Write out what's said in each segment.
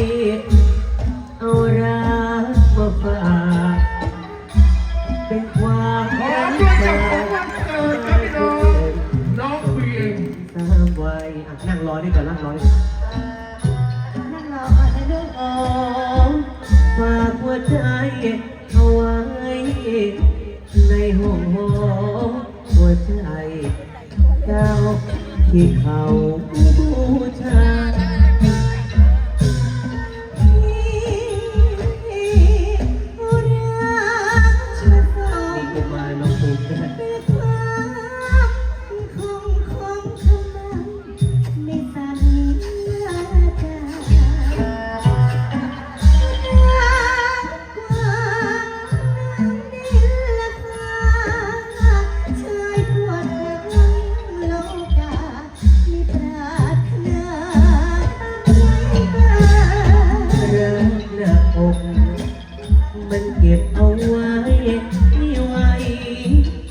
เอารักมาฝากเป็นความขอรักด้วยกัจาของวันเกิดครับพี่น้องน้องเพียงสามวัยอะนั่งรอดีกว่านั่งรอดีกว่านั่งรอก่อนนะลูกอ๋อฝากหัวใจเอาไว้ในห้องหอหัวใจเจ้าที่เขาบูชา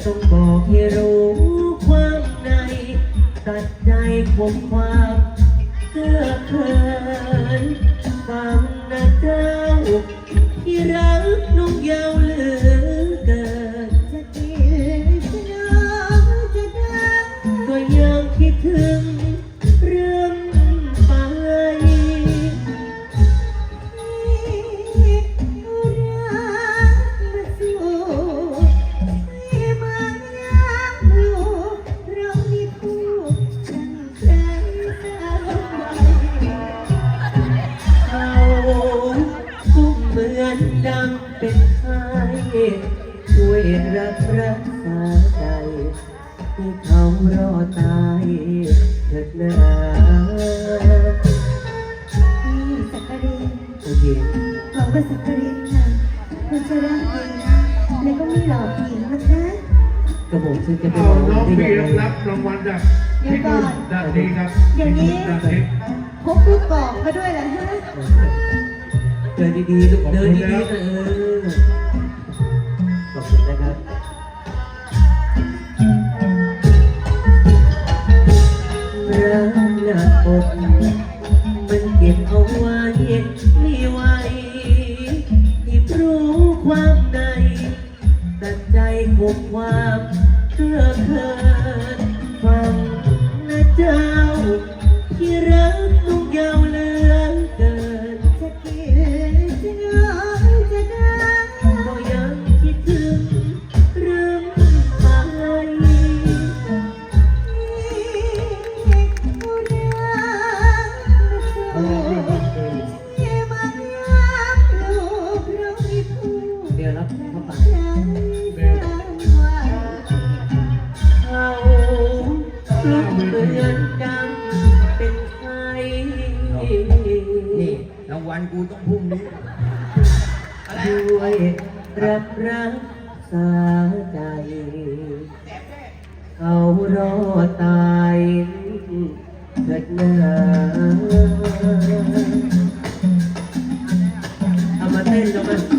ต้องบอกให้รู้ความในตัดใจผมความเกือเขินฟังนะเจ้า เป็นไข้ช่วยรักรักษาใจที่เขารอตายเถิดนาโอเคเราก็สักการินค่ะคุณจะรักดีแล้วก็ไม่หลอกหญิงนะคะกระบอกฉันจะไปเอาบอกน้องได้เพียังยงไงรับรางวัลจากพี่นุ่นด้านนี้ครับอย่างนี้พี่นุ่นด้านนี้พกลูกกอกมาด้วยเหรอฮะ เดินดีๆลูกเดินดีๆนะเออขอบคุณนะครับรักหนักอก รับรักษาใจ เขารอตายเกิดนาเอามาเต้นกันมา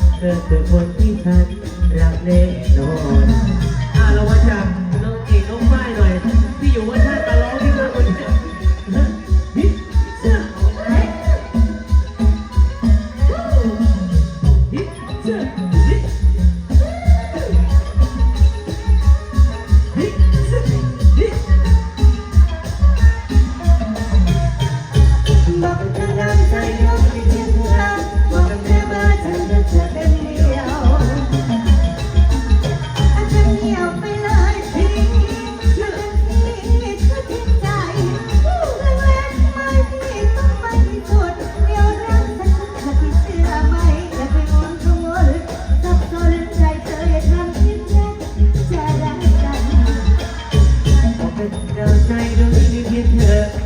ธอคือคนที่ฉันรักแน่นอนอ่าเราว่าจะน้องเอกน้องฝ้ายหน่อย พี่อยู่ว่า But now I don't really give her